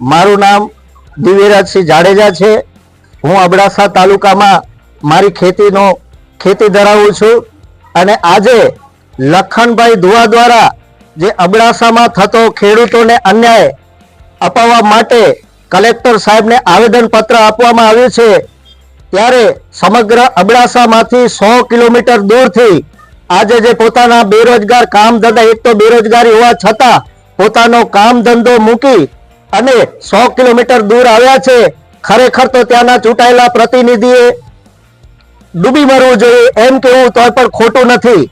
મારું નામ દિવ્યરાજસિંહ જાડેજા છે. હું અબડાસા તાલુકામાં મારી ખેતીનો ખેતી ધરાવું છું અને આજે લખનભાઈ ધુવા દ્વારા જે અબડાસામાં થતો ખેડૂતોને અન્યાય અપાવવા માટે કલેક્ટર સાહેબને આવેદન પત્ર આપવામાં આવ્યું છે, ત્યારે સમગ્ર અબડાસામાંથી સો કિલોમીટર દૂરથી આજે જે પોતાના બેરોજગાર, કામ ધંધા એક તો બેરોજગારી હોવા છતાં પોતાનો કામ ધંધો મૂકી અને સો કિલોમીટર દૂર આવ્યા છે, ખરેખર તો ત્યાંના ચૂંટાયેલા પ્રતિનિધિએ ડૂબી મરવું જોઈએ એમ કેવું તો પણ ખોટું નથી.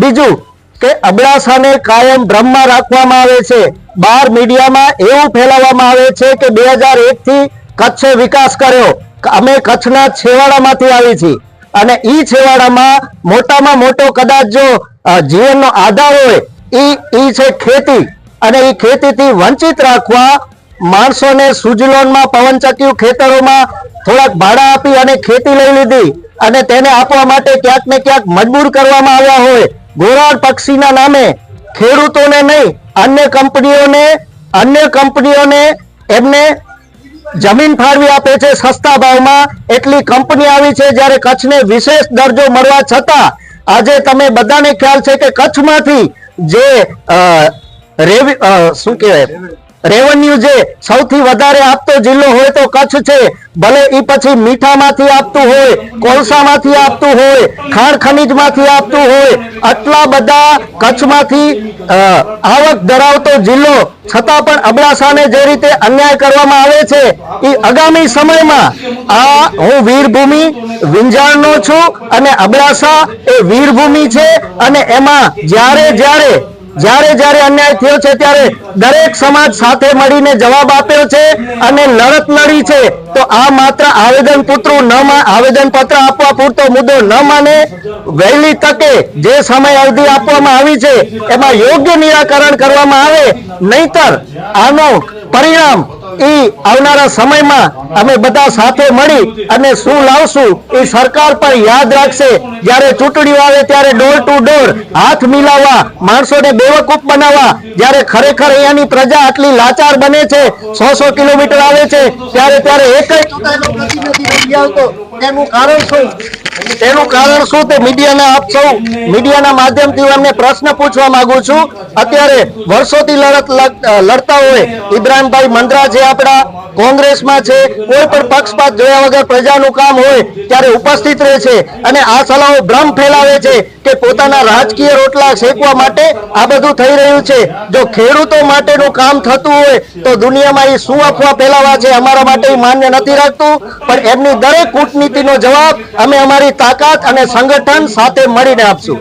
બીજું કે અબડાસાને કાયમ ભ્રમમાં રાખવામાં આવે છે. બહાર મીડિયામાં એવું ફેલાવવામાં આવે છે કે બે હજાર એકથી કચ્છે વિકાસ કર્યો. અમે કચ્છના છેવાડામાંથી આવી છીએ. અને ઈ છેવાડામાં મોટામાં મોટો કદાચ જો જીવનનો આધાર હોય, ઈ ઈ છે ખેતી. અને એ ખેતીથી વંચિત રાખવા માણસોને સુજલોનમાં પવનચક્યું ખેતરોમાં થોડાક ભાડા આપી અને ખેતી લઈ લીધી અને તેને આપવા માટે ક્યાંક ને ક્યાંક મજબૂર કરવામાં આવ્યા હોય. ગોરાડ પક્ષીના નામે ખેડૂતોને નહીં, અન્ય કંપનીઓને અન્ય કંપનીઓને એમને જમીન ફાળવી આપે છે સસ્તા ભાવમાં. એટલી કંપની આવી છે જ્યારે કચ્છને વિશેષ દરજ્જો મળવા છતાં આજે તમે બધાને ખ્યાલ છે કે કચ્છમાંથી જે શું કહેવાય? રેવન્યુ જે સૌથી વધારે આપતો જિલ્લો હોય તો કચ્છ છે. ભલે ઈ પછી મીઠામાંથી આપતું હોય, કોલસામાંથી આપતું હોય, ખાણ ખનીજમાંથી આપતું હોય, આટલા બધા કચ્છમાંથી આવક ધરાવતો જિલ્લો, છતાં પણ અબડાસાને જે રીતે અન્યાય કરવામાં આવે છે એ આગામી સમયમાં આ હું વીરભૂમિ વિંજાણનો છું અને અબડાસા એ વીરભૂમિ છે અને એમાં જ્યારે જ્યારે જ્યારે જ્યારે અન્યાય થયો છે ત્યારે દરેક સમાજ સાથે મળીને જવાબ આપ્યો છે અને લડત લડી છે. તો આ માત્ર આવેદન પુત્રું ન આવેદન પત્ર આપવા પૂરતો મુદ્દો ન માને. વહેલી તકે જે સમય અવધિ આપવામાં આવી છે, એમાં યોગ્ય નિરાકરણ કરવામાં આવે. નહીતર આનો પરિણામ આવનારા સમયમાં અમે બધા સાથે મળી અને શું લાવશું એ સરકાર પણ યાદ રાખશે. જ્યારે ચૂંટણીઓ આવે ત્યારે ડોર ટુ ડોર હાથ મિલાવવા, માણસોને બેવકૂફ બનાવવા, જ્યારે ખરેખર અહીંયાની પ્રજા આટલી લાચાર બને છે સો સો કિલોમીટર આવે છે, ત્યારે ત્યારે એક જ તેનું કારણ શું? તેનું કારણ શું તે મીડિયાના આપ સૌ મીડિયાના માધ્યમથી હું એમને પ્રશ્ન પૂછવા માંગુ છું. અત્યારે વર્ષોથી લડત લડ- લડતા હોય ઇબ્રાહીમભાઈ મંદરા છે આપણા કોંગ્રેસમાં છે, કોઈ પણ પક્ષપાત જોયા વગર પ્રજાનું કામ હોય ત્યારે ઉપસ્થિત રહે છે. અને આ સલાહો ભ્રમ ફેલાવે છે કે પોતાના રાજકીય રોટલા શેકવા માટે આ બધું થઈ રહ્યું છે. જો ખેડૂતો માટેનું કામ થતું હોય તો દુનિયામાં એ શું અફવા ફેલાવા છે અમારા માટે માન્ય નથી રાખતું. પણ એમની દરેક કૂટનીતિનો જવાબ અમે અમારી તાકાત અને સંગઠન સાથે મળીને આપશું.